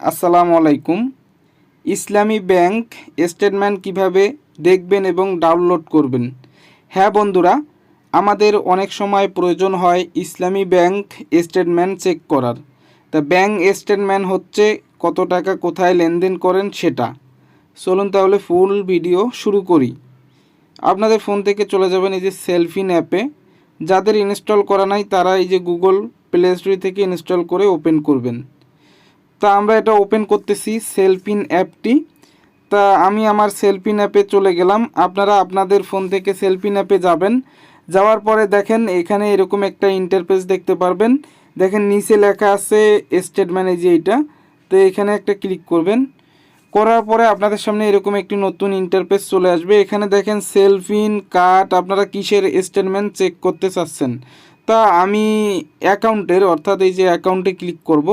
আসসালামু আলাইকুম। ইসলামী bank statement কীভাবে দেখবেন এবং ডাউনলোড করবেন? হ্যাঁ বন্ধুরা, আমাদের অনেক সময় প্রয়োজন হয় ইসলামী ব্যাংক স্টেটমেন্ট চেক করার। তা ব্যাংক স্টেটমেন্ট হচ্ছে কত টাকা কোথায় লেনদেন করেন সেটা। চলুন তাহলে ফুল ভিডিও শুরু করি। আপনাদের ফোন থেকে চলে যাবেন এই যে সেলফিন অ্যাপে। যাদের ইনস্টল করা নাই তারা এই যে গুগল প্লে স্টোর থেকে ইনস্টল করে ওপেন করবেন। তা আমরা এটা ওপেন করতেছি সেলফিন অ্যাপটি। তা আমি আমার সেলফিন অ্যাপে চলে গেলাম। আপনারা আপনাদের ফোন থেকে সেলফিন অ্যাপে যাবেন। যাওয়ার পরে দেখেন এখানে এরকম একটা ইন্টারফেস দেখতে পারবেন। দেখেন নিচে লেখা আছে এই যে এইটা তো এখানে একটা ক্লিক করবেন। করার পরে আপনাদের সামনে এরকম একটি নতুন ইন্টারফেস চলে আসবে। এখানে দেখেন সেলফিন কার্ড আপনারা কিসের স্টেটমেন্ট চেক করতে চাচ্ছেন? তা আমি অ্যাকাউন্টের অর্থাৎ এই যে অ্যাকাউন্টে ক্লিক করব।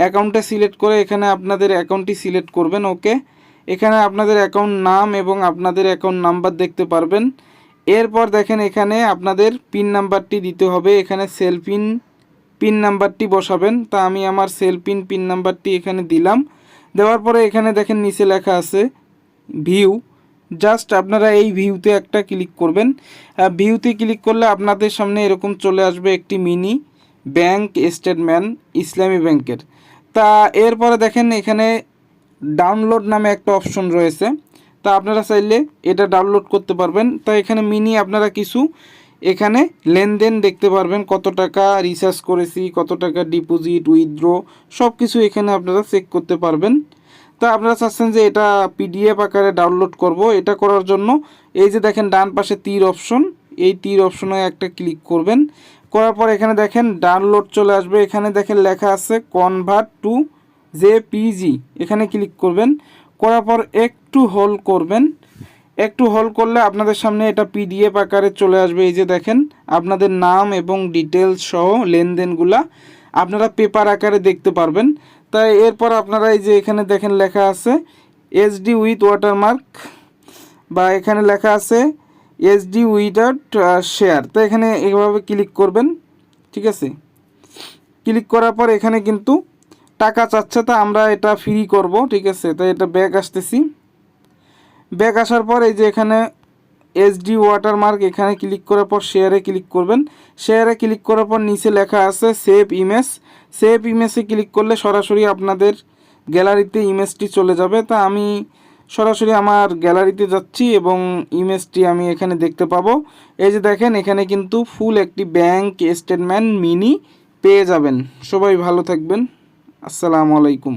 অ্যাকাউন্টে সিলেক্ট করে এখানে আপনাদের অ্যাকাউন্টটি সিলেক্ট করবেন, ওকে? এখানে আপনাদের অ্যাকাউন্ট নাম এবং আপনাদের অ্যাকাউন্ট নাম্বার দেখতে পারবেন। এরপর দেখেন এখানে আপনাদের পিন নাম্বারটি দিতে হবে, এখানে সেল পিন পিন নাম্বারটি বসাবেন। তা আমি আমার সেলফিন পিন নাম্বারটি এখানে দিলাম। দেওয়ার পরে এখানে দেখেন নিচে লেখা আছে, ভিউ। জাস্ট আপনারা এই ভিউতে একটা ক্লিক করবেন। ভিউতে ক্লিক করলে আপনাদের সামনে এরকম চলে আসবে একটি মিনি ব্যাংক স্টেটমেন্ট, ইসলামী ব্যাংকের। তা এরপরে দেখেন এখানে ডাউনলোড নামে একটা অপশন রয়েছে। তা আপনারা চাইলে এটা ডাউনলোড করতে পারবেন। তা এখানে মিনি আপনারা কিছু এখানে লেনদেন দেখতে পারবেন। কত টাকা রিচার্জ করেছি, কত টাকা ডিপোজিট উইথড্র সব কিছু এখানে আপনারা চেক করতে পারবেন। তা আপনারা চাচ্ছেন যে এটা পিডিএফ আকারে ডাউনলোড করব। এটা করার জন্য এই যে দেখেন ডান পাশে তীর অপশন এই তীর অপশনে একটা ক্লিক করবেন। করার পর এখানে দেখেন ডাউনলোড চলে আসবে। এখানে দেখেন লেখা আছে কনভার্ট টু জেপিজি এখানে ক্লিক করবেন। করার পর একটু হোল করবেন। একটু হোল করলে আপনাদের সামনে এটা পিডিএফ আকারে চলে আসবে। এই যে দেখেন আপনাদের নাম এবং ডিটেলস সহ লেনদেনগুলা আপনারা পেপার আকারে দেখতে পারবেন। তাই এরপর আপনারা এই যে এখানে দেখেন লেখা আছে এসডি উইথ ওয়াটারমার্ক বা এখানে লেখা আছে এসডি উইদাউট শেয়ার তো এখানে এভাবে ক্লিক করবেন, ঠিক আছে? ক্লিক করার পর এখানে কিন্তু টাকা চাচ্ছে, তা আমরা এটা ফ্রি করব, ঠিক আছে? তো এটা ব্যাগ আসতেছি। ব্যাগ আসার পর এই যে এখানে এসডি ওয়াটারমার্ক এখানে ক্লিক করার পর শেয়ারে ক্লিক করবেন। শেয়ারে ক্লিক করার পর নিচে লেখা আছে সেভ ইমেজ সেভ ইমেজে ক্লিক করলে সরাসরি আপনাদের গ্যালারিতে ইমেজটি চলে যাবে। তা আমি সরাসরি আমার গ্যালারিতে যাচ্ছি এবং ইমেজটি আমি এখানে দেখতে পাবো। এই যে দেখেন, এখানে কিন্তু ফুল একটি ব্যাংক স্টেটমেন্ট মিনি পেয়ে যাবেন। সবাই ভালো থাকবেন। আসসালামু আলাইকুম।